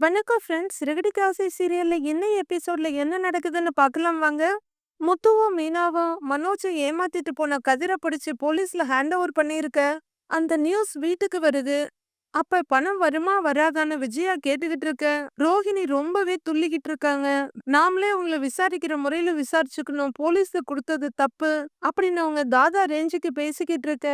வணக்கம் ஃப்ரெண்ட்ஸ் ரெகடிக்கு ஆசை சீரியல்ல என்ன எபிசோட்ல என்ன நடக்குதுன்னு பார்க்கலாம் வாங்க. முத்துவும் மீனாவும் மனோஜை ஏமாத்திட்டு போன கதிரை பிடிச்சி போலீஸ்ல ஹேண்ட் ஓவர் பண்ணியிருக்க. அந்த நியூஸ் வீட்டுக்கு வருது. அப்ப பணம் வருமா வராதான்னு விஜயா கேட்டுக்கிட்டு இருக்க ரோஹிணி ரொம்பவே துள்ளிக்கிட்டு இருக்காங்க நாமளே உங்களை விசாரிக்கிற முறையில விசாரிச்சுக்கணும். போலீஸ்க்கு கொடுத்தது தப்பு அப்படின்னு அவங்க தாதா ரேஞ்சுக்கு பேசிக்கிட்டு இருக்க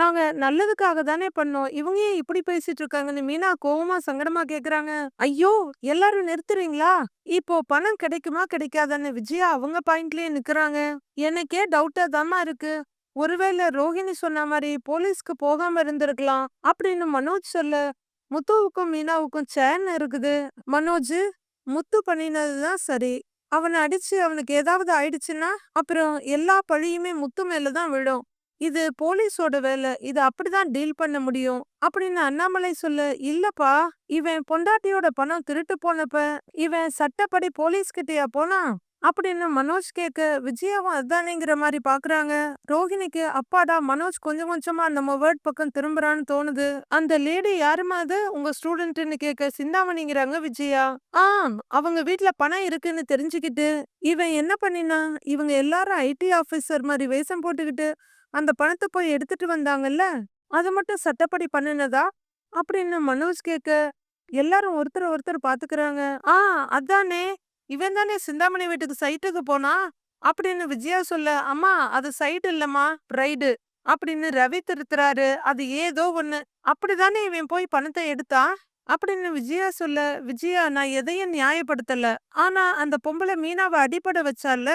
நாங்க நல்லதுக்காக தானே பண்ணோம். இவங்க ஏன் இப்படி பேசிட்டு இருக்காங்கன்னு மீனா கோவமா சங்கடமா கேக்குறாங்க. ஐயோ எல்லாரும் நிறுத்துறீங்களா? இப்போ பணம் கிடைக்குமா கிடைக்காதான்னு விஜயா அவங்க பாயிண்ட்லயே நிக்கறாங்க. எனக்கே டவுட்டா தாமா இருக்கு. ஒருவேளை ரோஹிணி சொன்ன மாதிரி போலீஸ்க்கு போகாம இருந்திருக்கலாம் அப்படின்னு மனோஜ் சொல்ல முத்துவுக்கும் மீனாவுக்கும் சேன் இருக்குது. மனோஜ் முத்து பண்ணினதுதான் சரி. அவனை அடிச்சு அவனுக்கு ஏதாவது ஆயிடுச்சுன்னா அப்புறம் எல்லா பழியுமே முத்து மேலதான் விழும். இது போலீஸோட வேலை. இது அப்படிதான் டீல் பண்ண முடியும் அப்படின்னு அண்ணாமலை சொல்ல இல்லப்பா இவன் பொண்டாட்டியோட பணம் திருட்டு போனப்ப இவன் சட்டப்படி போலீஸ் கிட்டயா போனா அப்படின்னு மனோஜ் கேட்க விஜயாவும் அதானேங்கிற மாதிரி பாக்குறாங்க. ரோஹிணிக்கு அப்பாடா மனோஜ் கொஞ்சம் கொஞ்சமா நம்ம வேர்ட் பக்கம் திரும்புறான்னு தோணுது. அந்த லேடி யாருமா அது? உங்க ஸ்டூடெண்ட்னு கேட்க சிந்தாமணிங்கிறாங்க விஜயா. ஆம் அவங்க வீட்டில் பணம் இருக்குன்னு தெரிஞ்சுக்கிட்டு இவன் என்ன பண்ணினா இவங்க எல்லாரும் ஐடி ஆபீசர் மாதிரி வேஷம் போட்டுக்கிட்டு அந்த பணத்தை போய் எடுத்துட்டு வந்தாங்கல்ல அது மட்டும் சட்டப்படி பண்ணுனதா? அப்படின்னு மனோஜ் கேட்க எல்லாரும் ஒருத்தர் ஒருத்தர் பாத்துக்கிறாங்க. ஆ அதானே. இவன் தானே சிந்தாமணி வீட்டுக்கு சைட்டுக்கு போனா? அப்படின்னு விஜயா சொல்ல அம்மா அது சைட் இல்லம்மா ரைடு அப்படின்னு ரவி திருத்துறாரு. அது ஏதோ ஒண்ணு. அப்படிதானே இவன் போய் பணத்தை எடுத்தான் அப்படின்னு விஜயா சொல்ல விஜயா நான் எதையும் நியாயப்படுத்தல. ஆனா அந்த பொம்பளை மீனாவை அடிப்படை வச்சால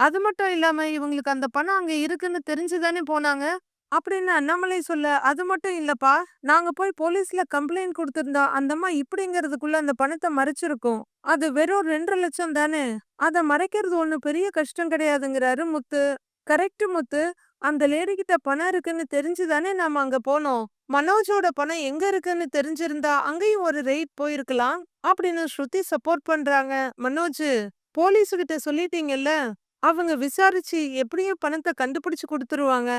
அது மட்டும் இல்லாம இவங்களுக்கு அந்த பணம் அங்க இருக்குன்னு தெரிஞ்சுதானே போனாங்க? அப்படின்னு அண்ணாமலை சொல்ல அது மட்டும் இல்லப்பா. நாங்க போய் போலீஸ்ல கம்ப்ளைண்ட் கொடுத்திருந்தா அந்தம்மா இப்படிங்கிறதுக்குள்ள அந்த பணத்தை மறைச்சிருக்கோம். அது வெறும் ரெண்டரை லட்சம் தானே. அத மறைக்கிறது ஒண்ணு பெரிய கஷ்டம் கிடையாதுங்கிறாரு முத்து. கரெக்ட் முத்து. அந்த லேடி கிட்ட பணம் இருக்குன்னு தெரிஞ்சுதானே நாம அங்க போனோம். மனோஜோட பணம் எங்க இருக்குன்னு தெரிஞ்சிருந்தா அங்கேயும் ஒரு ரெய்ட் போயிருக்கலாம் அப்படின்னு ஸ்ருதி சப்போர்ட் பண்றாங்க மனோஜ். போலீஸ் கிட்ட சொல்லிட்டீங்கல்ல. அவங்க விசாரிச்சு எப்படியும் பணத்தை கண்டுபிடிச்சு கொடுத்துருவாங்க.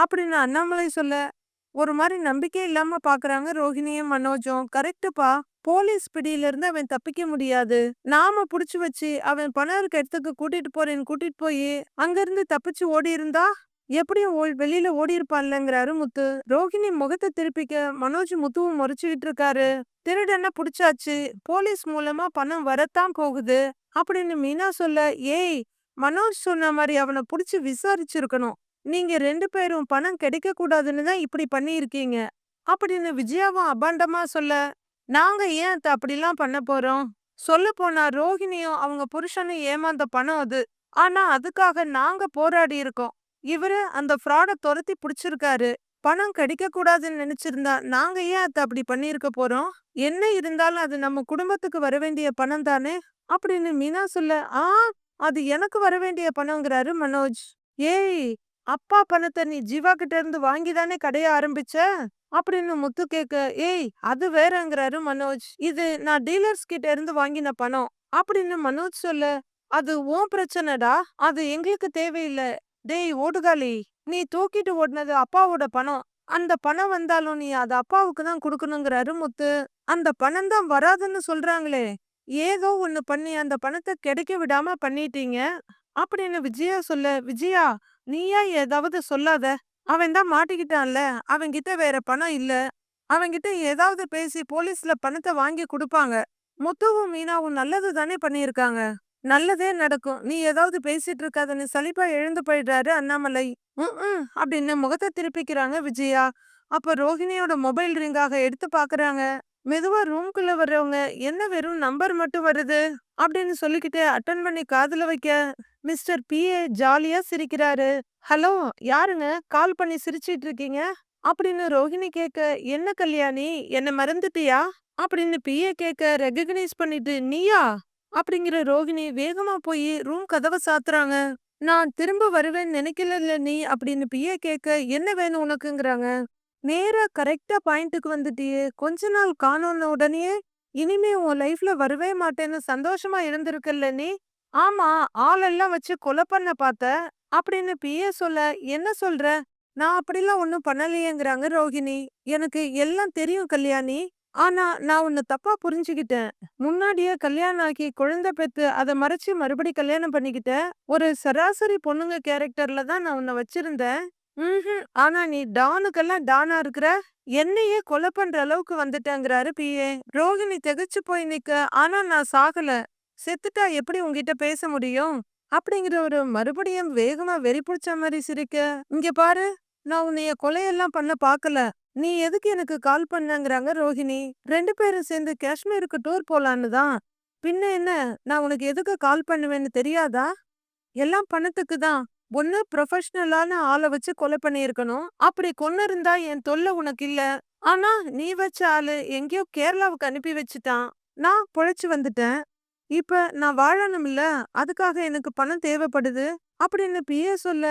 அப்படின்னு அண்ணாமலை சொல்ல ஒரு மாதிரி நம்பிக்கை இல்லாம பாக்குறாங்க ரோஹிணியும் மனோஜும். கரெக்டுப்பா போலீஸ் பிடியில இருந்து அவன் தப்பிக்க முடியாது. நாம புடிச்சு வச்சு அவன் பணம் இருக்க இடத்துக்கு கூட்டிட்டு போறேன்னு கூட்டிட்டு போய் அங்க இருந்து தப்பிச்சு ஓடி இருந்தா? எப்படியும் வெளியில ஓடி இருப்பான்லங்கிறாரு முத்து. ரோஹிணி முகத்தை திருப்பிக்க மனோஜ் முத்துவும் முறைச்சுக்கிட்டு இருக்காரு. திருடனை புடிச்சாச்சு. போலீஸ் மூலமா பணம் வரத்தான் போகுது. அப்படின்னு மீனா சொல்ல ஏய் மனோஜ் சொன்ன மாதிரி அவனை புடிச்சு விசாரிச்சிருக்கணும். நீங்க ரெண்டு பேரும் பணம் கிடைக்க கூடாதுன்னு தான் இப்படி பண்ணியிருக்கீங்க. அப்படின்னு விஜயாவும் அபாண்டமா சொல்ல நாங்க ஏன் அத்தை அப்படிலாம் பண்ண போறோம்? சொல்ல போனா ரோஹிணியும் அவங்க புருஷனும் ஏமாந்த பணம் அது. ஆனா அதுக்காக நாங்க போராடி இருக்கோம். இவரு அந்த ஃப்ராட துரத்தி புடிச்சிருக்காரு. பணம் கிடைக்க கூடாதுன்னு நினைச்சிருந்தா நாங்க ஏன் அத்தை அப்படி பண்ணியிருக்க போறோம்? என்ன இருந்தாலும் அது நம்ம குடும்பத்துக்கு வர வேண்டிய பணம் தானே? அப்படின்னு மீனா சொல்ல ஆ அது எனக்கு வர வேண்டிய பணங்கிறாரு மனோஜ். ஏய் அப்பா பணத்தை நீ ஜீவா கிட்ட இருந்து வாங்கி தானே கடைய ஆரம்பிச்ச? அப்படின்னு முத்து கேக்க ஏய் அது வேறங்கிறாரு மனோஜ். இது நான் டீலர்ஸ் கிட்ட இருந்து வாங்கின பணம். அப்படின்னு மனோஜ் சொல்ல அது உன் பிரச்சனைடா? அது எங்களுக்கு தேவையில்லை. டேய் ஓடுகாலி. நீ தூக்கிட்டு ஓடினது அப்பாவோட பணம். அந்த பணம் வந்தாலும் நீ அது அப்பாவுக்கு தான் கொடுக்கணுங்கிறாரு முத்து. அந்த பணம் தான் வராதுன்னு சொல்றாங்களே. ஏதோ ஒன்னு பண்ணி அந்த பணத்தை கிடைக்க விடாம பண்ணிட்டீங்க. அப்படின்னு விஜயா சொல்ல விஜயா நீயா ஏதாவது சொல்லாத. அவன் தான் மாட்டிக்கிட்டான்ல. அவன்கிட்ட வேற பணம் இல்ல. அவன்கிட்ட ஏதாவது பேசி போலீஸ்ல பணத்தை வாங்கி கொடுப்பாங்க. முத்துவும் மீனாவும் நல்லது தானே பண்ணியிருக்காங்க. நல்லதே நடக்கும். நீ ஏதாவது பேசிட்டு இருக்காதன்னு சலிப்பா எழுந்து போயிடுறாரு அண்ணாமலை. ம் அப்படின்னு முகத்தை திருப்பிக்கிறாங்க விஜயா. அப்ப ரோஹிணியோட மொபைல் ரிங்காக எடுத்து பாக்குறாங்க. மெதுவா ரூம்குள்ள வர்றவங்க என்ன வெறும் நம்பர் மட்டும் வருது? அப்படின்னு சொல்லிக்கிட்டு அட்டன் பண்ணி காதுல வைக்க மிஸ்டர் பிஏ ஜாலியா சிரிக்கிறாரு. ஹலோ யாருங்க? கால் பண்ணி சிரிச்சிட்டு இருக்கீங்க? அப்படின்னு ரோஹிணி கேட்க என்ன கல்யாணி? என்ன மறந்துட்டியா? அப்படின்னு பிஏ கேட்க ரெகக்னைஸ் பண்ணிட்டு நீயா? அப்படிங்கிற ரோஹிணி வேகமா போய் ரூம் கதவை சாத்துறாங்க. நான் திரும்ப வருவேன் நினைக்கல நீ? அப்படின்னு பிஏ கேட்க என்ன வேணும் உனக்குங்கிறாங்க? நேரா கரெக்டா பாயிண்ட்டுக்கு வந்துட்டியே கொஞ்ச நாள் காணோன்ன உடனே இனிமே உன் லைஃப்ல வரவே மாட்டேன்னு சந்தோஷமா இருந்திருக்கல்ல நீ? ஆமா ஆளெல்லாம் வச்சு கொலை பண்ண பார்த்த அப்படின்னு பிஏ சொல்ல என்ன சொல்ற? நான் அப்படிலாம் ஒன்னும் பண்ணலையேங்கிறாங்க ரோஹிணி. எனக்கு எல்லாம் தெரியும் கல்யாணி ஆனா நான் உன்னை தப்பா புரிஞ்சுகிட்டேன் முன்னாடியே கல்யாணம் ஆக்கி குழந்தை பெத்து அதை மறைச்சு மறுபடி கல்யாணம் பண்ணிக்கிட்ட ஒரு சராசரி பொண்ணுங்க கேரக்டர்ல தான் நான் உன்னை வச்சிருந்தேன். ம்ஹும். ஆனா நீ டானுக்கெல்லாம் டானா இருக்கிற என்னையே கொலை பண்ற அளவுக்கு வந்துட்டேங்கிறாரு பிஏ ரோஹிணி திகைச்சு போய் நிக்க. ஆனா நான் சாகல. செத்துட்டா எப்படி உன்கிட்ட பேச முடியும்? அப்படிங்கிற ஒரு மறுபடியும் வேகமா வெறி பிடிச்ச மாதிரி சிரிக்க. இங்க பாரு நான் உன்னைய கொலையெல்லாம் பண்ண பாக்கல. நீ எதுக்கு எனக்கு கால் பண்ணங்கிறாங்க ரோஹிணி. ரெண்டு பேரும் சேர்ந்து காஷ்மீருக்கு டூர் போலான்னு தான். பின்ன என்ன? நான் உனக்கு எதுக்கு கால் பண்ணுவேன்னு தெரியாதா? எல்லாம் பணத்துக்கு தான். ஒண்ணு ப்ரொஃபஷனலான ஆளை வச்சு கொலை பண்ணியிருக்கணும். அப்படி கொன்னு இருந்தா என் தொல்லை உனக்கு இல்ல. ஆனா நீ வச்ச ஆளு எங்கேயோ கேரளாவுக்கு அனுப்பி வச்சுட்டான். நான் பொழைச்சு வந்துட்டேன். இப்ப நான் வாழணும் இல்ல அதுக்காக எனக்கு பணம் தேவைப்படுது. அப்படின்னு பிஏ சொல்ல?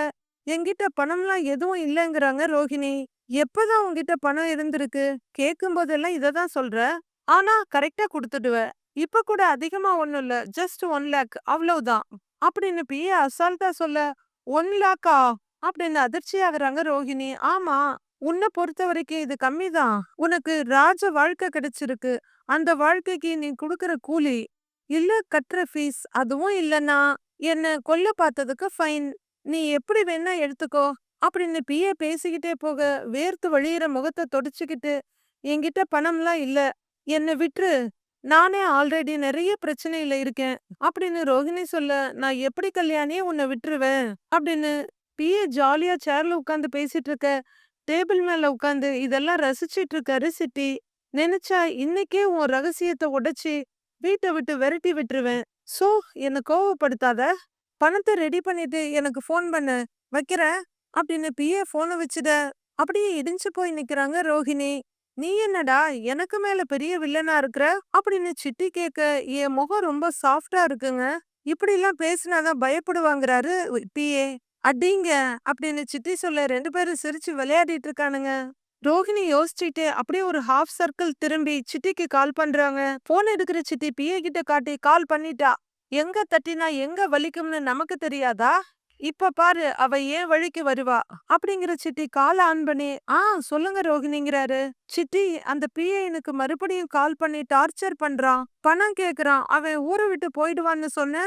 என்கிட்ட பணம்லாம் எதுவும் இல்லைங்கிறாங்க ரோஹிணி. எப்பதான் உன்கிட்ட பணம் இருந்திருக்கு? கேட்கும் போதெல்லாம் இதை தான் சொல்ற. ஆனா கரெக்டா கொடுத்துடுவ. இப்ப கூட அதிகமா ஒன்னும் இல்ல. ஜஸ்ட் ஒன் லேக் அவ்வளவுதான். அப்படின்னு பிஏ அசால்ட்டா சொல்ல ஒன் லாக்கா அப்படின்னு அதிர்ச்சி ஆகுறாங்க ரோஹிணி. ஆமா உன்னை பொறுத்த வரைக்கும் இது கம்மிதான் உனக்கு ராஜ வாழ்க்கை கிடைச்சிருக்கு. அந்த வாழ்க்கைக்கு நீ கொடுக்குற கூலி இல்ல கட்டுற ஃபீஸ் அதுவும் இல்லனா என்ன கொல்ல பார்த்ததுக்கு ஃபைன் நீ எப்படி வேணா எடுத்துக்கோ அப்படின்னு பிஏ பேசிக்கிட்டே போக வேர்த்து வழியிற முகத்தை தொடச்சிக்கிட்டு என்கிட்ட பணம்லாம் இல்ல. என்னை விட்டுரு. நானே ஆல்ரெடி நிறைய பிரச்சனையில இருக்கேன். அப்படின்னு ரோஹிணி சொல்ல நான் எப்படி கல்யாணியே உன்னை விட்டுருவேன்? அப்படின்னு பிஏ ஜாலியா சேர்ல உட்காந்து பேசிட்டு இருக்க டேபிள் மேல உட்காந்து இதெல்லாம் ரசிச்சிட்டு இருக்காரு சிட்டி நினைச்சா இன்னைக்கே உன் ரகசியத்தை உடைச்சி வீட்டை விட்டு விரட்டி விட்டுருவேன். சோ என்ன கோவப்படுத்தாத? பணத்தை ரெடி பண்ணிட்டு எனக்கு ஃபோன் பண்ணு. வைக்கிறேன். அப்படின்னு பிஏ போனை வச்சுட அப்படியே இடிஞ்சு போய் நிக்கிறாங்க ரோஹிணி. நீ என்னடா எனக்கு மேல பெரிய வில்லனா இருக்கிற? அப்படின்னு சிட்டி கேட்க என் முகம் ரொம்ப சாஃப்டா இருக்குங்க. இப்படி எல்லாம் பேசினாதான் பயப்படுவாங்கிறாரு பிஏ. அடிங்க அப்படின்னு சிட்டி சொல்ல ரெண்டு பேரும் சிரிச்சு விளையாடிட்டு இருக்கானுங்க. ரோஹிணி யோசிச்சுட்டு அப்படியே ஒரு ஹாஃப் சர்க்கிள் திரும்பி சிட்டிக்கு கால் பண்றாங்க. போன் எடுக்கிற சிட்டி பிஏ கிட்ட காட்டி கால் பண்ணிட்டா. எங்க தட்டினா எங்க வலிக்கும்னு நமக்கு தெரியாதா? இப்ப பாரு அவ ஏன் வழிக்கு வருவா? அப்படிங்கிற சிட்டி கால் ஆன் பண்ணி ஆ சொல்லுங்க ரோஹிணிங்கிறாரு. சிட்டி அந்த பிஏ எனக்கு மறுபடியும் கால் பண்ணி டார்ச்சர் பண்றான். பணம் கேக்குறான். அவன் ஊரை விட்டு போயிடுவான்னு சொன்ன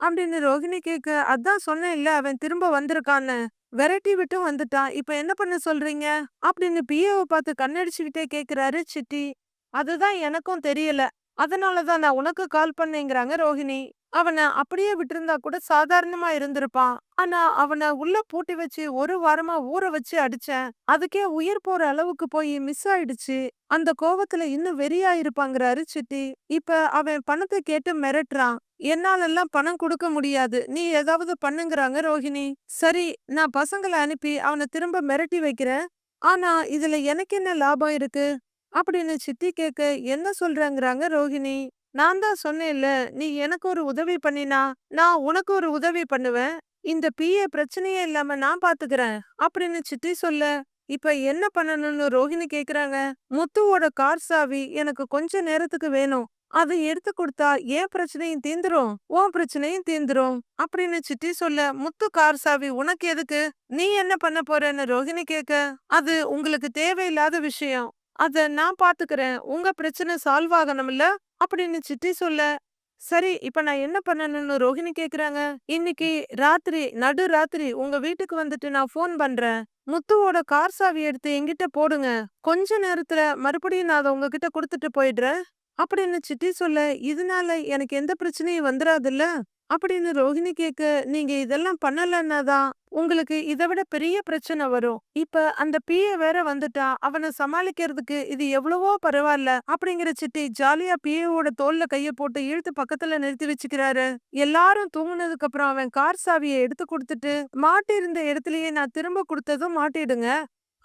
அப்படின்னு ரோஹிணி கேக்க அதான் சொன்னேன் இல்ல அவன் திரும்ப வந்திருக்கான்னு. விரட்டி விட்டு வந்துட்டான். இப்ப என்ன பண்ண சொல்றீங்க? அப்படின்னு பிஏவை பார்த்து கண்ணடிச்சுக்கிட்டே கேக்குறாரு சிட்டி. அதுதான் எனக்கும் தெரியல. அதனாலதான் நான் உனக்கு கால் பண்ணேங்கிறாங்க ரோஹிணி. அவனை அப்படியே விட்டிருந்தா கூட சாதாரணமா இருந்திருப்பான். ஆனா அவனை உள்ள பூட்டி வச்சு ஒரு வாரமா ஊற வச்சு அடிச்சேன். அதுக்கே உயிர் போற அளவுக்கு போய் மிஸ் ஆயிடுச்சு. அந்த கோவத்துல இன்னும் வெறியா இருப்பாங்கிறாரு சிட்டி இப்ப அவன் பணத்தை கேட்டு மிரட்டுறான். என்னாலெல்லாம் பணம் கொடுக்க முடியாது. நீ ஏதாவது பண்ணுங்கிறாங்க ரோஹிணி. சரி நான் பசங்களை அனுப்பி அவனை திரும்ப மிரட்டி வைக்கிறேன். ஆனா இதுல எனக்கு என்ன லாபம் இருக்கு? அப்படின்னு சித்தி கேட்க என்ன சொல்றாங்கிறாங்க ரோஹிணி? நான் தான் சொன்னேன்ல நீ எனக்கு ஒரு உதவி பண்ணினா நான் உனக்கு ஒரு உதவி பண்ணுவேன். இந்த பிஏ பிரச்சனையே இல்லாம நான் பாத்துக்கிறேன். அப்படின்னு சித்தி சொல்ல இப்ப என்ன பண்ணணும்னு ரோஹிணி கேக்குறாங்க? முத்துவோட கார் சாவி எனக்கு கொஞ்ச நேரத்துக்கு வேணும். அதை எடுத்து கொடுத்தா ஏன் பிரச்சனையும் தீந்துரும்? உன் பிரச்சனையும் தீந்துரும். அப்படின்னு சிட்டி சொல்ல முத்து கார் சாவி உனக்கு எதுக்கு? நீ என்ன பண்ண போறன்னு ரோஹிணி கேக்க? அது உங்களுக்கு தேவையில்லாத விஷயம். அத நான் பாத்துக்கிறேன். உங்க பிரச்சனை சால்வ் ஆகணும்ல? அப்படின்னு சித்தி சொல்ல சரி இப்ப நான் என்ன பண்ணணும்னு ரோஹிணி கேக்குறாங்க. இன்னைக்கு ராத்திரி நடு ராத்திரி உங்க வீட்டுக்கு வந்துட்டு நான் ஃபோன் பண்றேன். முத்துவோட கார் சாவி எடுத்து என்கிட்ட போடுங்க. கொஞ்ச நேரத்துல மறுபடியும் நான் அதை உங்ககிட்ட கொடுத்துட்டு போயிடுறேன். அப்படின்னு சிட்டி சொல்ல இதனால எனக்கு எந்த பிரச்சனையும் வந்துடாதுல்ல அப்படின்னு ரோஹிணி கேக்க நீங்க இதெல்லாம் பண்ணலன்னா தான் உங்களுக்கு இதை விட பெரிய பிரச்சனை வரும். இப்ப அந்த பிஏ வேற வந்துட்டா அவனை சமாளிக்கிறதுக்கு இது எவ்வளவோ பரவாயில்ல அப்படிங்கிற சிட்டி ஜாலியா பிஏவோட தோல்ல கைய போட்டு இழுத்து பக்கத்துல நிறுத்தி வச்சுக்கிறாரு. எல்லாரும் தூங்குனதுக்கு அப்புறம் அவன் கார் சாவியை எடுத்து கொடுத்துட்டு மாட்டி இருந்த இடத்துலயே நான் திரும்ப கொடுத்ததும் மாட்டிடுங்க.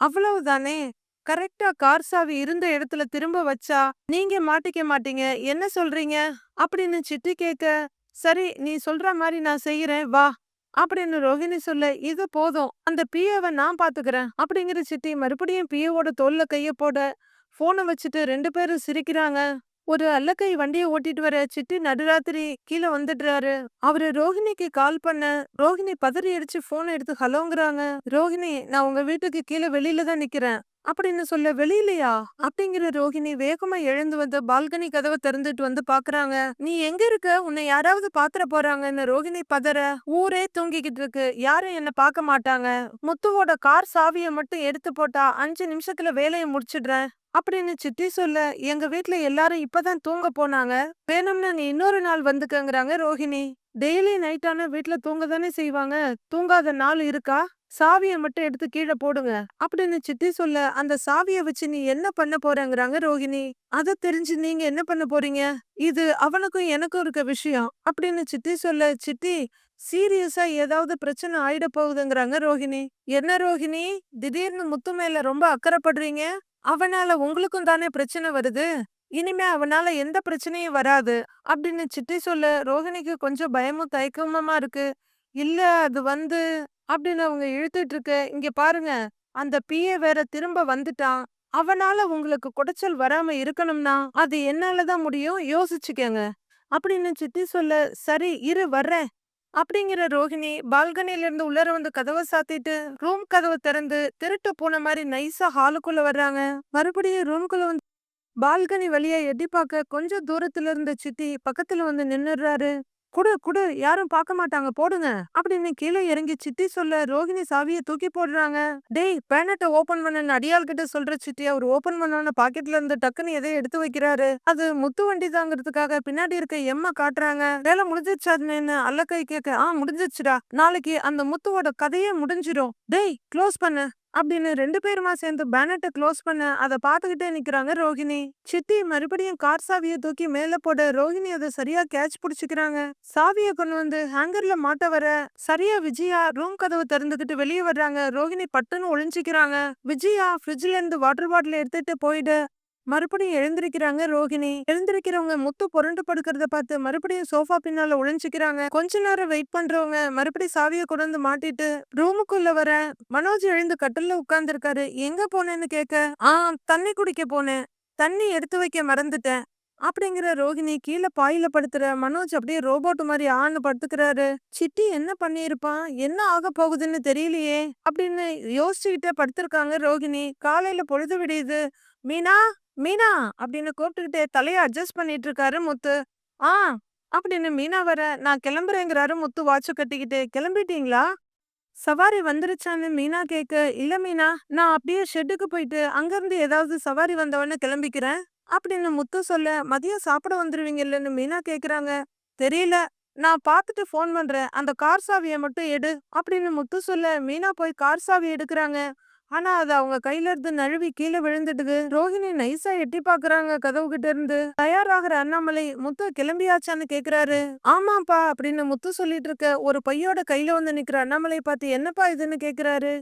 அவ்வளவுதானே? கரெக்டா கார் சாவி இருந்த இடத்துல திரும்ப வச்சா நீங்க மாட்டிக்க மாட்டீங்க. என்ன சொல்றீங்க? அப்படின்னு சிட்டி கேக்க சரி நீ சொல்ற மாதிரி நான் செய்யறேன் வா. அப்படின்னு ரோஹிணி சொல்ல இது போதும். அந்த பிஏவை நான் பாத்துக்கிறேன் அப்படிங்கிற சித்தி மறுபடியும் பிஏவோட தோல்ல கைய போட போனை வச்சுட்டு ரெண்டு பேரும் சிரிக்கிறாங்க. ஒரு அல்லக்கை வண்டியை ஓட்டிட்டு வர சிட்டி நடுராத்திரி கீழே வந்துடுறாரு. அவரு ரோஹிணிக்கு கால் பண்ண ரோஹிணி பதறி அடிச்சு போன் எடுத்து ஹலோங்கிறாங்க. ரோஹிணி நான் உங்க வீட்டுக்கு கீழே வெளியில தான் நிக்கிறேன். அப்படின்னு சொல்ல வெளியிலயா? அப்படிங்கிற ரோஹிணி வேகமா எழுந்து வந்து பால்கனி கதவை திறந்துட்டு வந்து பாக்குறாங்க. நீ எங்க இருக்க? உன்னை யாராவது பாத்திர போறாங்கன்னு ரோஹிணி பதற. ஊரே தூங்கிக்கிட்டு இருக்கு. யாரும் என்ன பார்க்க மாட்டாங்க. முத்துவோட கார் சாவியை மட்டும் எடுத்து போட்டா அஞ்சு நிமிஷத்துல வேலையை முடிச்சிடுறேன். அப்படின்னு சித்தி சொல்ல எங்க வீட்ல எல்லாரும் இப்பதான் தூங்க போனாங்க. வேணும்னா நீ இன்னொரு நாள் வந்துக்கங்கறாங்க ரோஹிணி டெய்லி நைட் ஆனா வீட்ல தூங்க தானே செய்வாங்க. தூங்காத நாள் இருக்கா? சாவியை மட்டும் எடுத்து கீழே போடுங்க. அப்படின்னு சித்தி சொல்ல அந்த சாவிய வச்சு நீ என்ன பண்ண போறங்கிறாங்க ரோஹிணி அத தெரிஞ்சு நீங்க என்ன பண்ண போறீங்க? இது அவனுக்கும் எனக்கும் இருக்க விஷயம். அப்படின்னு சித்தி சொல்ல சித்தி சீரியஸா ஏதாவது பிரச்சனை ஆயிட போகுதுங்கிறாங்க ரோஹிணி என்ன ரோஹிணி திடீர்னு முத்து மேல ரொம்ப அக்கறைப்படுறீங்க? அவனால உங்களுக்கும் தானே பிரச்சனை வருது? இனிமே அவனால எந்த பிரச்சனையும் வராது. அப்படின்னு சித்தி சொல்ல ரோஹிணிக்கு கொஞ்சம் பயமும் தயக்கமுமா இருக்கு. இல்ல அது வந்து அப்படின்னு அவங்க இழுத்துட்டு இருக்க இங்க பாருங்க. அந்த பிஏ வேற திரும்ப வந்துட்டான். அவனால உங்களுக்கு குடைச்சல் வராம இருக்கணும்னா அது என்னாலதான் முடியும்? யோசிச்சுக்கங்க. அப்படின்னு சித்தி சொல்ல சரி இரு வர்றேன். அப்படிங்கிற ரோஹிணி பால்கனில இருந்து உள்ளர வந்து கதவை சாத்திட்டு ரூம் கதவை திறந்து திருட்டு போன மாதிரி நைஸா ஹாலுக்குள்ள வர்றாங்க. மறுபடியும் ரூம்குள்ள வந்து பால்கனி வழியா எட்டி பார்க்க கொஞ்சம் தூரத்துல இருந்த சித்தி பக்கத்துல வந்து நின்னுடுறாரு. குடு குடு யாரும் பார்க்க மாட்டாங்க போடுங்க. அப்படின்னு கீழே இறங்கி சித்தி சொல்ல ரோகிணி சாவிய தூக்கி போடுறாங்க. டேய் பேனட்டை ஓபன் பண்ண அடியாள் கிட்ட சொல்ற சித்தி அவர் ஓபன் பண்ண பாக்கெட்ல இருந்து டக்குன்னு எதை எடுத்து வைக்கிறாரு. அது முத்து வண்டி தாங்கிறதுக்காக பின்னாடி இருக்க எம்ம காட்டுறாங்க. வேலை முடிஞ்சிருச்சாதுன்னு அல்ல கை கேட்க ஆ முடிஞ்சிருச்சுடா. நாளைக்கு அந்த முத்துவோட கதையே முடிஞ்சிடும் டேய் க்ளோஸ் பண்ணு. அப்படின்னு ரெண்டு பேருமா சேர்ந்து பேனட்டை க்ளோஸ் பண்ண அதை பார்த்துக்கிட்டே நிக்கிறாங்க ரோகிணி சித்தி மறுபடியும் கார் சாவியை தூக்கி மேல போட ரோஹிணி அதை சரியா கேட்ச் பிடிச்சிக்கிறாங்க. சாவியை கொண்டு வந்து ஹேங்கர்ல மாட்ட வர சரியா விஜயா ரூம் கதவு திறந்துகிட்டு வெளியே வர்றாங்க. ரோகிணி பட்டுன்னு ஒளிஞ்சிக்கிறாங்க. விஜயா ஃப்ரிட்ஜ்ல இருந்து வாட்டர் பாட்டில் எடுத்துட்டு போயிடு மறுபடியும் எழுந்திருக்கிறாங்க ரோகிணி எழுந்திருக்கிறவங்க முத்து புரண்டு படுக்கிறத பார்த்து மறுபடியும் சோஃபா பின்னால ஒளிஞ்சுக்கிறாங்க. கொஞ்ச நேரம் வெயிட் பண்றவங்க மறுபடியும் சாவியை கொண்டு மாட்டிட்டு ரூமுக்குள்ள வர மனோஜ் எழுந்து கட்டில உட்கார்ந்துருக்காரு. எங்க போனேன்னு கேட்க ஆ தண்ணி குடிக்க போனேன். தண்ணி எடுத்து வைக்க மறந்துட்டேன். அப்படிங்கிற ரோகிணி கீழே பாயில படுத்துற மனோஜ் அப்படியே ரோபோட் மாதிரி ஆன்னு படுத்துக்கிறாரு. சிட்டி என்ன பண்ணிருப்பான் என்ன ஆக போகுதுன்னு தெரியலையே. அப்படின்னு யோசிச்சுக்கிட்டே படுத்திருக்காங்க ரோகிணி காலையில பொழுது விடியுது. மீனா மீனா! அப்படின்னு கூப்பிட்டுக்கிட்டே தலைய அட்ஜஸ்ட் பண்ணிட்டு இருக்காரு முத்து. ஆ அப்படின்னு மீனா வர நான் கிளம்புறேங்கிறாரு முத்து வாட்ச கட்டிக்கிட்டு. கிளம்பிட்டீங்களா? சவாரி வந்துருச்சான்னு மீனா கேக்கு. இல்ல மீனா நான் அப்படியே ஷெட்டுக்கு போயிட்டு அங்கிருந்து ஏதாவது சவாரி வந்தவொடனே கிளம்பிக்கிறேன். அப்படின்னு முத்து சொல்ல மதியம் சாப்பிட வந்துருவீங்கல்லன்னு மீனா கேக்குறாங்க. தெரியல. நான் பார்த்துட்டு ஃபோன் பண்றேன். அந்த கார் சாவியை மட்டும் எடு. அப்படின்னு முத்து சொல்ல மீனா போய் கார் சாவி எடுக்கிறாங்க. ஆனா அது அவங்க கையில இருந்து நழுவி கீழே விழுந்துடுது. ரோஹிணி நைஸா எட்டி பாக்குறாங்க கதவு கிட்ட இருந்து. தயாராகிற அண்ணாமலை முத்து கிளம்பியாச்சான்னு கேக்குறாரு. ஆமாப்பா அப்படின்னு முத்து சொல்லிட்டு இருக்க ஒரு பையோட கையில வந்து நிக்கிற அண்ணாமலை பார்த்து என்னப்பா இதுன்னு கேக்குறாரு?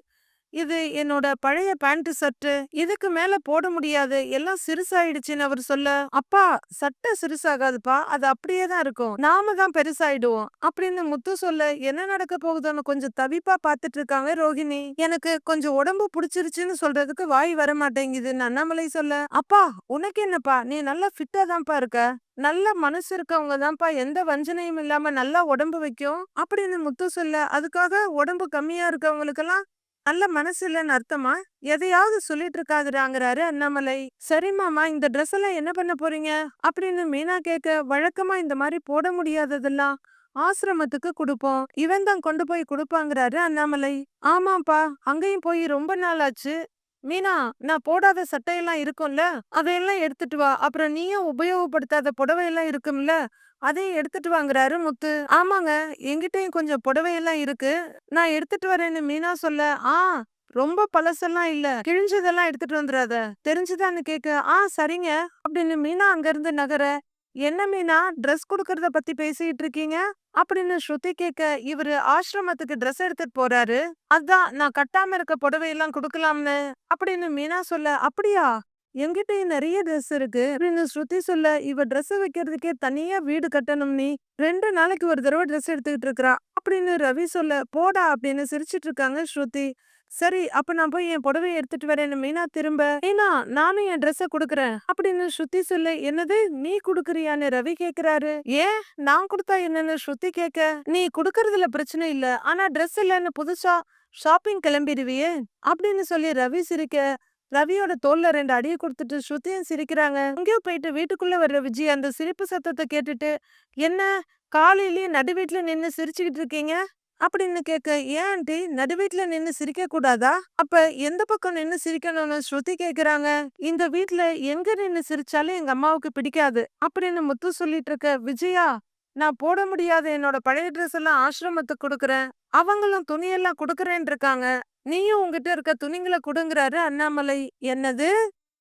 இது என்னோட பழைய பேண்ட் சர்ட்டு இதுக்கு மேல போட முடியாது எல்லாம் சிறுசாயிடுச்சுன்னு அவர் சொல்ல அப்பா சட்டை சிறுசாகாதுப்பா அது அப்படியே தான் இருக்கும் நாம தான் பெருசாயிடுவோம் அப்படின்னு முத்து சொல்ல என்ன நடக்க போகுதோன்னு கொஞ்சம் தவிப்பா பாத்துட்டு இருக்காங்க ரோஹிணி எனக்கு கொஞ்சம் உடம்பு புடிச்சிருச்சுன்னு சொல்றதுக்கு வாய் வர மாட்டேங்குதுன்னு அண்ணாமலை சொல்ல அப்பா உனக்கு என்னப்பா நீ நல்லா ஃபிட்டா தான்ப்பா இருக்க நல்ல மனசு இருக்கவங்க தான்ப்பா எந்த வஞ்சனையும் இல்லாம நல்லா உடம்பு வைக்கும் அப்படின்னு முத்து சொல்ல அதுக்காக உடம்பு கம்மியா இருக்கவங்களுக்கெல்லாம் நல்ல மனசு இல்லைன்னு அர்த்தமா? எதையாவது சொல்லிட்டு இருக்காதுடாங்கிறாரு அண்ணாமலை. சரி மாமா இந்த ட்ரெஸ் எல்லாம் என்ன பண்ண போறீங்க? அப்படின்னு மீனா கேட்க வழக்கமா இந்த மாதிரி போட முடியாததெல்லாம் ஆசிரமத்துக்கு கொடுப்போம். இவன் தான் கொண்டு போய் கொடுப்பாங்கிறாரு அண்ணாமலை. ஆமாப்பா அங்கேயும் போய் ரொம்ப நாள் ஆச்சு. மீனா நான் போடாத சட்டையெல்லாம் இருக்கும்ல அதையெல்லாம் எடுத்துட்டு வா. அப்புறம் நீயும் உபயோகப்படுத்தாத புடவையெல்லாம் இருக்கும்ல அதையும் எடுத்துட்டு வாங்குறாரு முத்து. ஆமாங்க. எங்கிட்டயும் கொஞ்சம் புடவையெல்லாம் இருக்கு. நான் எடுத்துட்டு வரேன்னு மீனா சொல்ல ஆ ரொம்ப பழசெல்லாம் இல்ல. கிழிஞ்சதெல்லாம் எடுத்துட்டு வந்துடாத தெரிஞ்சுதான்னு கேக்க. ஆ சரிங்க. அப்படின்னு மீனா அங்க இருந்து நகர என்ன மீனா ட்ரெஸ் குடுக்கறத பத்தி பேசிட்டு இருக்கீங்க? அப்படின்னு ஸ்ருதி கேட்க இவரு ஆசிரமத்துக்கு ட்ரெஸ் எடுத்துட்டு போறாரு. அதான் நான் கட்டாம இருக்க புடவையெல்லாம் குடுக்கலாம்னு. அப்படின்னு மீனா சொல்ல அப்படியா? என்கிட்டயும் நிறைய ட்ரெஸ் இருக்கு. அப்படின்னு ஸ்ருதி சொல்ல இவ ட்ரெஸ் வைக்கிறதுக்கே தனியா வீடு கட்டணும் நீ. ரெண்டு நாளைக்கு ஒரு தடவை ட்ரெஸ் எடுத்துக்கிட்டு இருக்கிறா. அப்படின்னு ரவி சொல்ல போடா அப்படின்னு சிரிச்சிட்டு இருக்காங்க ஸ்ருதி. சரி அப்ப நான் போய் என் புடவைய எடுத்துட்டு வரேன்னு மீனா திரும்ப மீனா நானும் என் ட்ரெஸ்ஸ குடுக்கறேன். அப்படின்னு ஸ்ருதி சொல்ல என்னது நீ குடுக்கறியான்னு ரவி கேக்குறாரு. ஏன்? நான் கொடுத்தா என்னன்னு ஸ்ருதி கேட்க நீ குடுக்கறதுல பிரச்சனை இல்ல. ஆனா ட்ரெஸ் இல்லன்னு புதுசா ஷாப்பிங் கிளம்பிடுவியே. அப்படின்னு சொல்லி ரவி சிரிக்க ரவியோட தோல்ல ரெண்டு அடியை கொடுத்துட்டு ஸ்ருதியும் சிரிக்கிறாங்க. எங்கேயோ போயிட்டு வீட்டுக்குள்ள வர்ற விஜய் அந்த சிரிப்பு சத்தத்தை கேட்டுட்டு என்ன? காலையிலேயே நடு வீட்டுல நின்னு சிரிச்சுக்கிட்டு இருக்கீங்க? அப்படின்னு கேட்க ஏன் ஆண்டி? நடு வீட்டுல நின்னு சிரிக்க கூடாதா? அப்ப எந்த பக்கம் நின்னு சிரிக்கணும்னு ஸ்ருதி கேக்குறாங்க. இந்த வீட்ல எங்க நின்னு சிரிச்சாலும் எங்க அம்மாவுக்கு பிடிக்காது. அப்படின்னு முத்து சொல்லிட்டு இருக்க விஜயா நான் போட முடியாத என்னோட பழைய ட்ரெஸ் எல்லாம் ஆசிரமத்துக்கு கொடுக்கறேன். அவங்களும் துணியெல்லாம் கொடுக்கறேன் இருக்காங்க நீயும் உங்ககிட்ட இருக்க துணிங்களை கொடுங்கிறாரு அண்ணாமலை. என்னது?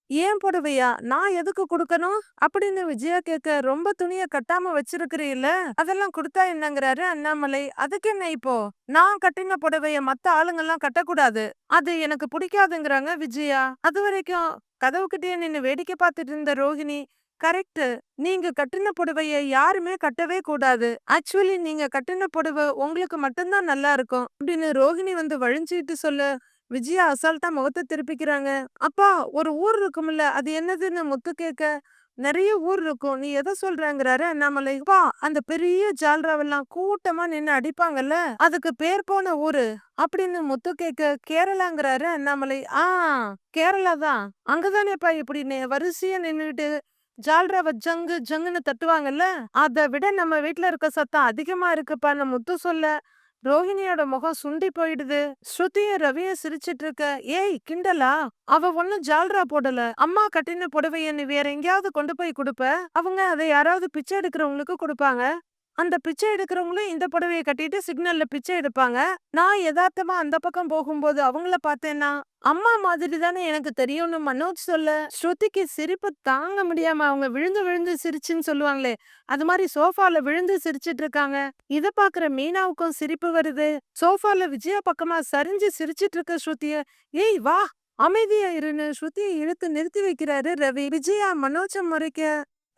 ஏன் புடவையா? நான் எதுக்கு கொடுக்கணும்? அப்படின்னு விஜயா கேட்க ரொம்ப துணிய கட்டாம வச்சிருக்கிறீல்ல? அதெல்லாம் கொடுத்தா என்னங்கிறாரு அண்ணாமலை. அதுக்கு என்ன இப்போ? நான் கட்டின புடவைய மத்த ஆளுங்க எல்லாம் கட்டக்கூடாது. அது எனக்கு பிடிக்காதுங்கிறாங்க விஜயா. அது வரைக்கும் கதவுக்கிட்டே நின்னு வேடிக்கை பார்த்துட்டு இருந்த ரோஹிணி கரெக்ட் நீங்க கட்டின புடவைய யாருமே கட்டவே கூடாது. ஆக்சுவலி நீங்க கட்டின புடவை உங்களுக்கு மட்டும்தான் நல்லா இருக்கும். அப்படின்னு ரோஹிணி வந்து வழிஞ்சிட்டு சொல்ல. விஜயா அசால்ட்டா முகத்தை திருப்பிக்கிறாங்க. அப்பா ஒரு ஊர் இருக்கும்ல அது என்னதுன்னு முத்து கேட்க நிறைய ஊர் இருக்கும். நீ எதை சொல்றாங்கிறாரு அண்ணாமலை. வா அந்த பெரிய ஜால்ராவெல்லாம் கூட்டமா நின்னு அடிப்பாங்கல்ல அதுக்கு பேர் போன ஊரு அப்படின்னு முத்து கேட்க கேரளாங்கிறாரு அண்ணாமலை. ஆ கேரளா தான். அங்கதானேப்பா இப்படி நே- வரிசையா நின்றுட்டு ஜால்ராவ ஜங்கு ஜங்குன்னு தட்டுவாங்கல்ல? அதை விட நம்ம வீட்ல இருக்க சத்தம் அதிகமா இருக்குப்பான்னு முத்து சொல்ல. ரோஹிணியோட முகம் சுண்டி போயிடுது. ஸ்ருதிய ரவிய சிரிச்சிட்டு இருக்க. ஏய் கிண்டலா? அவ ஒண்ணும் ஜால்ரா போடல. அம்மா கட்டின புடவைய நீ வேற எங்கேயாவது கொண்டு போய் கொடுப்ப? அவங்க அதை யாராவது பிச்சை எடுக்கிறவங்களுக்கு கொடுப்பாங்க. அந்த பிச்சை எடுக்கிறவங்களும் இந்த புடவைய கட்டிட்டு சிக்னல்ல பிச்சை எடுப்பாங்க. நான் யதார்த்தமா அந்த பக்கம் போகும்போது அவங்கள பார்த்தேன்னா அம்மா மாதிரி தானே எனக்கு தெரியும்னு மனோஜ் சொல்ல ஸ்ருதிக்கு சிரிப்பு தாங்க முடியாம அவங்க விழுந்து விழுந்து சிரிச்சுன்னு சொல்லுவாங்களே அது மாதிரி சோஃபால விழுந்து சிரிச்சிட்டு இருக்காங்க. இத பாக்குற மீனாவுக்கும் சிரிப்பு வருது. சோஃபால விஜயா பக்கமா சரிஞ்சு சிரிச்சிட்டு இருக்க ஸ்ருதிய ஏய் வா அமைதியா இருன்னு. ஸ்ருதியை இழுத்து நிறுத்தி வைக்கிறாரு ரவி. விஜயா மனோஜம் முறைக்க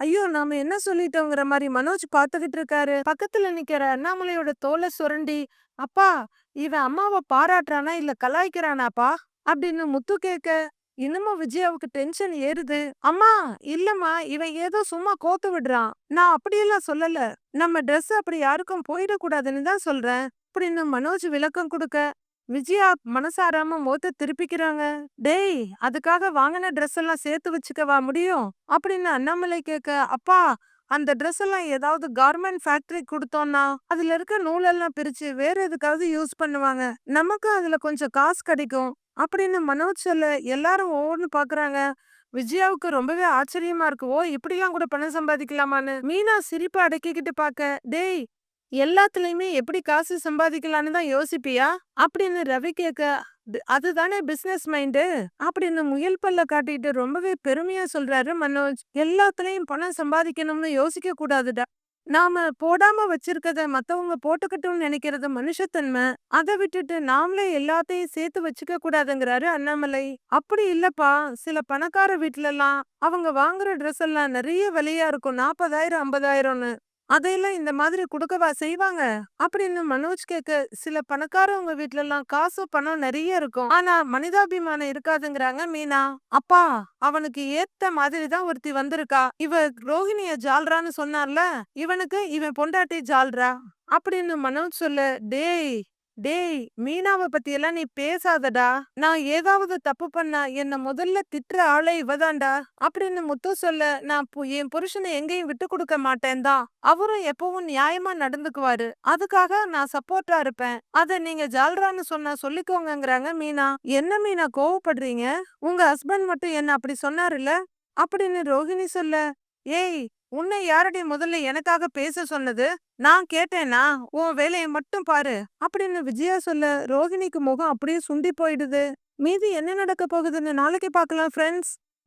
ஐயோ! நாம என்ன சொல்லிட்டோங்கிற மாதிரி மனோஜ் பார்த்துக்கிட்டு இருக்காரு. பக்கத்துல நிக்கிற அண்ணாமலையோட தோலை சுரண்டி அப்பா இவன் அம்மாவை பாராட்டுறானா? இல்ல கலாய்க்கிறானாப்பா? அப்படின்னு முத்து கேட்க இன்னமும் விஜயாவுக்கு டென்ஷன் ஏறுது. அம்மா இல்லம்மா இவன் ஏதோ சும்மா கோத்து விடுறான். நான் அப்படியெல்லாம் சொல்லல. நம்ம ட்ரெஸ் அப்படி யாருக்கும் போயிடக்கூடாதுன்னு தான் சொல்றேன். அப்படின்னு மனோஜ் விளக்கம் கொடுக்க விஜயா மனசாராம மோத்த திருப்பிக்கிறாங்க. டேய் அதுக்காக வாங்கின ட்ரெஸ் எல்லாம் சேர்த்து வச்சுக்கவா முடியும்? அப்படின்னு அண்ணாமலை கேட்க அப்பா அந்த ட்ரெஸ் எல்லாம் ஏதாவது கார்மெண்ட் ஃபேக்டரி கொடுத்தோம்னா அதுல இருக்க நூலெல்லாம் பிரிச்சு வேற எதுக்காவது யூஸ் பண்ணுவாங்க. நமக்கு அதுல கொஞ்சம் காசு கிடைக்கும். அப்படின்னு மனோஜ் சொல்ல எல்லாரும் ஒவ்வொன்னு பாக்குறாங்க. விஜயாவுக்கு ரொம்பவே ஆச்சரியமா இருக்கு. ஓ இப்படிலாம் கூட பணம் சம்பாதிக்கலாமான்னு? மீனா சிரிப்பை அடக்கிக்கிட்டு பாக்க டேய் எல்லாத்துலயுமே எப்படி காசு சம்பாதிக்கலான்னு தான் யோசிப்பியா? அப்படின்னு ரவி கேட்க அதுதானே பிசினஸ் மைண்டு? அப்படின்னு முயல் பல்ல காட்டிட்டு ரொம்பவே பெருமையா சொல்றாரு மனோஜ். எல்லாத்துலயும் பணம் சம்பாதிக்கணும்னு யோசிக்க கூடாதுடா. நாம போடாம வச்சிருக்கத மத்தவங்க போட்டுக்கட்டும்னு நினைக்கிறது மனுஷத்தன்மை. அதை விட்டுட்டு நாமளே எல்லாத்தையும் சேர்த்து வச்சுக்க கூடாதுங்கிறாரு அண்ணாமலை. அப்படி இல்லப்பா. சில பணக்கார வீட்டுல எல்லாம் அவங்க வாங்குற ட்ரெஸ் எல்லாம் நிறைய விலையா இருக்கும். நாற்பதாயிரம் ஐம்பதாயிரம்னு. அதையெல்லாம் இந்த மாதிரி கொடுக்கவா செய்வாங்க? அப்படின்னு மனோஜ் கேட்க சில பணக்காரவங்க வீட்ல எல்லாம் காசு பணம் நிறைய இருக்கும். ஆனா மனிதாபிமானம் இருக்காதுங்கிறாங்க மீனா. அப்பா அவனுக்கு ஏத்த மாதிரி தான் ஒருத்தி வந்திருக்கா. இவ ரோஹிணிய ஜால்ரான்னு சொன்னார்ல இவனுக்கு இவன் பொண்டாட்டி ஜால்ரா அப்படின்னு மனோஜ் சொல்ல டேய் டேய் மீனாவை பத்தி எல்லாம் நீ பேசாதடா. நான் ஏதாவது தப்பு பண்ணா என்ன முதல்ல திட்டுற ஆளே இவதான்டா. அப்படின்னு முத்து சொல்ல நான் பு- என் புருஷனை எங்கேயும் விட்டு கொடுக்க மாட்டேன் தான் அவரும் எப்பவும் நியாயமா நடந்துக்குவாரு. அதுக்காக நான் சப்போர்ட்டா இருப்பேன். அத நீங்க ஜால்ரான்னு சொன்னா சொல்லிக்கோங்கங்கறாங்க மீனா. என்ன மீனா கோவப்படுறீங்க? உங்க ஹஸ்பண்ட் மட்டும் என்ன அப்படி சொன்னாருல்ல? அப்படின்னு ரோஹிணி சொல்ல ஏய் உன்னை யாரடி முதல்ல எனக்காக பேச சொன்னது? நான் கேட்டேனா? உன் வேலையை மட்டும் பாரு. அப்படின்னு விஜயா சொல்ல ரோஹிணிக்கு முகம் அப்படியே சுண்டி போயிடுது. மீதி என்ன நடக்க போகுதுன்னு நாளைக்கு பார்க்கலாம் ஃப்ரெண்ட்ஸ்